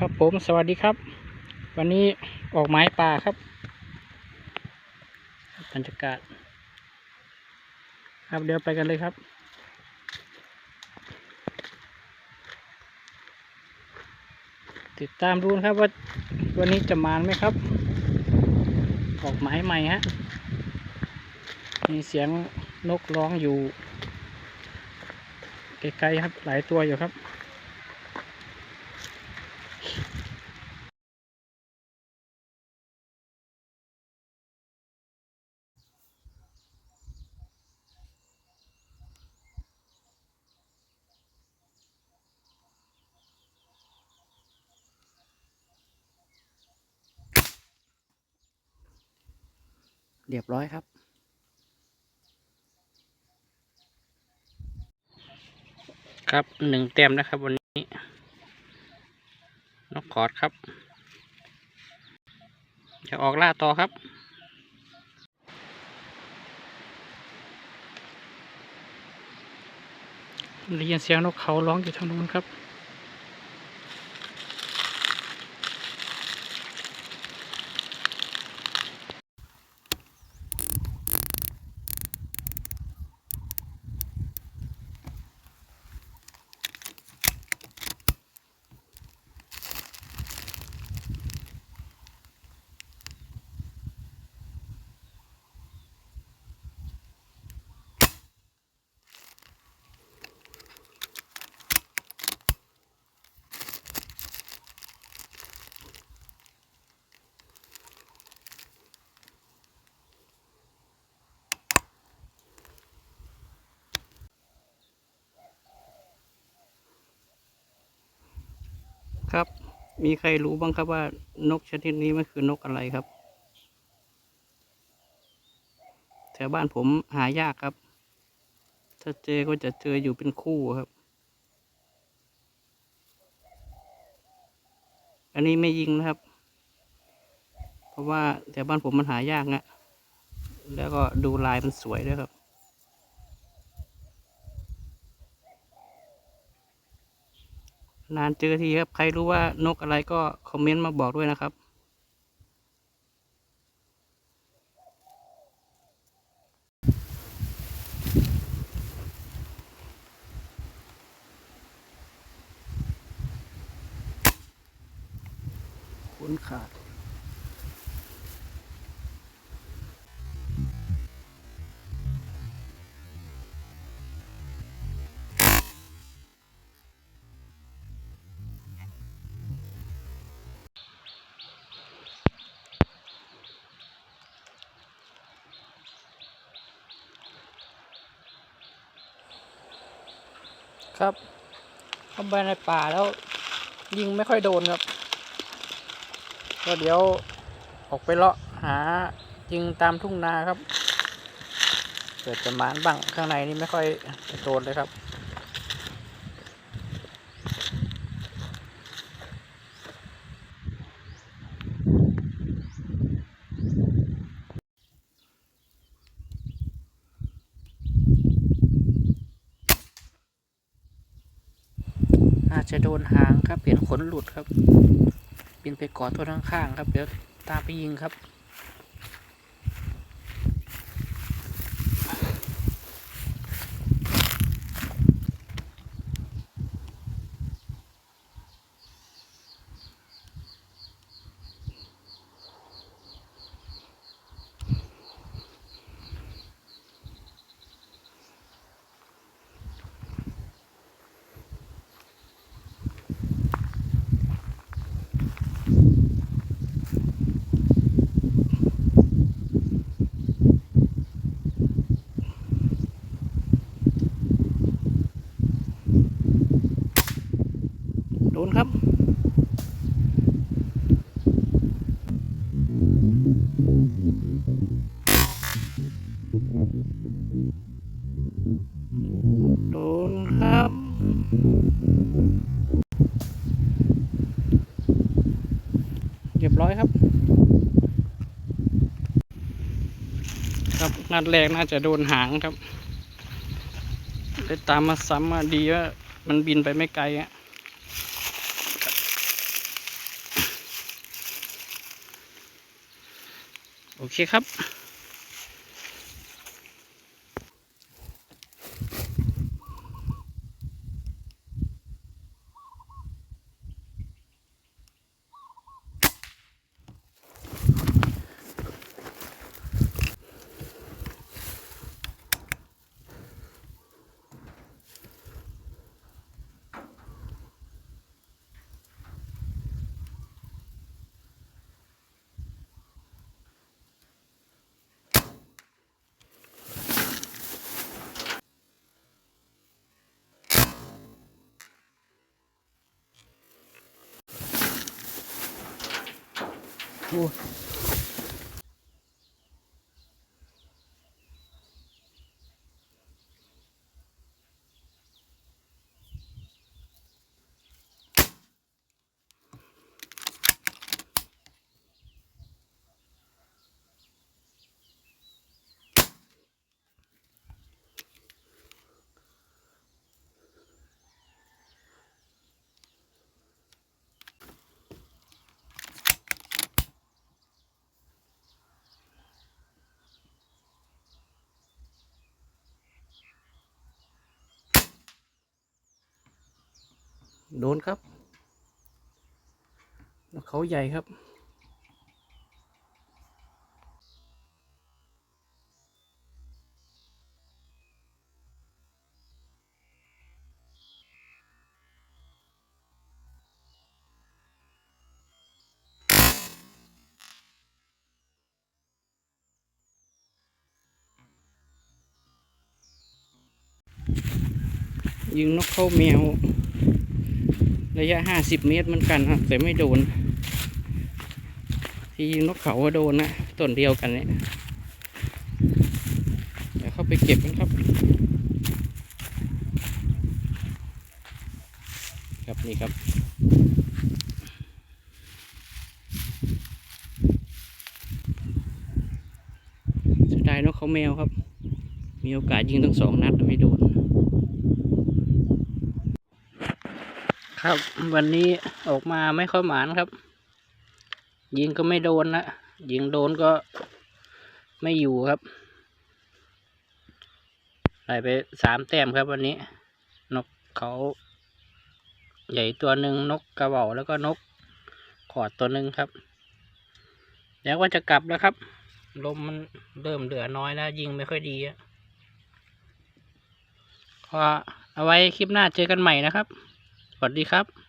ครับผมสวัสดีครับ วันนี้ออกไม้ป่าครับบรรยากาศ ครับเดี๋ยวไปกันเลยครับ ติดตามดูนะครับว่าวันนี้จะมานไหมครับ ออกไม้ใหม่ฮะมีเสียงนกร้องอยู่ไกลๆครับหลายตัวอยู่ครับ เรียบร้อยครับ ครับหนึ่งเต็มนะครับวันนี้นกขอดครับ จะออกล่าต่อครับได้ยินเสียงนกเขาร้องอยู่ทางนู้นครับ ครับ มีใครรู้บ้างครับว่านกชนิดนี้มันคือนกอะไรครับ แถวบ้านผมหายากครับ ถ้าเจอก็จะเจออยู่เป็นคู่ครับ อันนี้ไม่ยิงนะครับ เพราะว่าแถวบ้านผมมันหายากนะแล้วก็ดูลายมันสวยด้วยครับ นานเจอทีครับ ใครรู้ว่านกอะไรก็คอมเมนต์มาบอกด้วยนะครับคุ้นขาด ครับ เข้าไปในป่าแล้ว ยิงไม่ค่อยโดนครับ ก็เดี๋ยวออกไปเลาะหายิงตามทุ่งนาครับ เกิดจะมานบ้างข้างในนี่ไม่ค่อยโดนเลยครับ จะโดนหางครับเห็นขนหลุดครับ บินไปเกาะตัวข้างๆครับ เดี๋ยวตามไปยิงครับ เรียบร้อยครับ ครับนัดแรกน่าจะโดนหางครับได้ตามมาซ้ำมาดีว่ามันบินไปไม่ไกลอะโอเคครับ โโดนครับนกเขาใหญ่ครับยิงนกเข้าแมว ระยะห้าสิบเมตรเหมือนกันครับแต่ไม่โดน ที่ยิงนกเขาโดนนะต้นเดียวกันเนี่ยเดี๋ยวเข้าไปเก็บกันครับครับนี่ครับสุดท้ายนกเขาแมวครับ มีโอกาสยิงทั้งสองนัดแต่ไม่โดน ครับ วันนี้ออกมาไม่ค่อยหมานครับ ยิงก็ไม่โดนนะยิงโดนก็ไม่อยู่ครับได้ไปสามแต้มครับวันนี้ นกเขาใหญ่ตัวหนึ่งนกกระเหว่าแล้วก็นกขอดตัวหนึ่งครับแล้วก็จะกลับแล้วครับ ลมมันเริ่มเหลือน้อยแล้วยิงไม่ค่อยดีอะก็เอาไว้คลิปหน้าเจอกันใหม่นะครับ สวัสดีครับ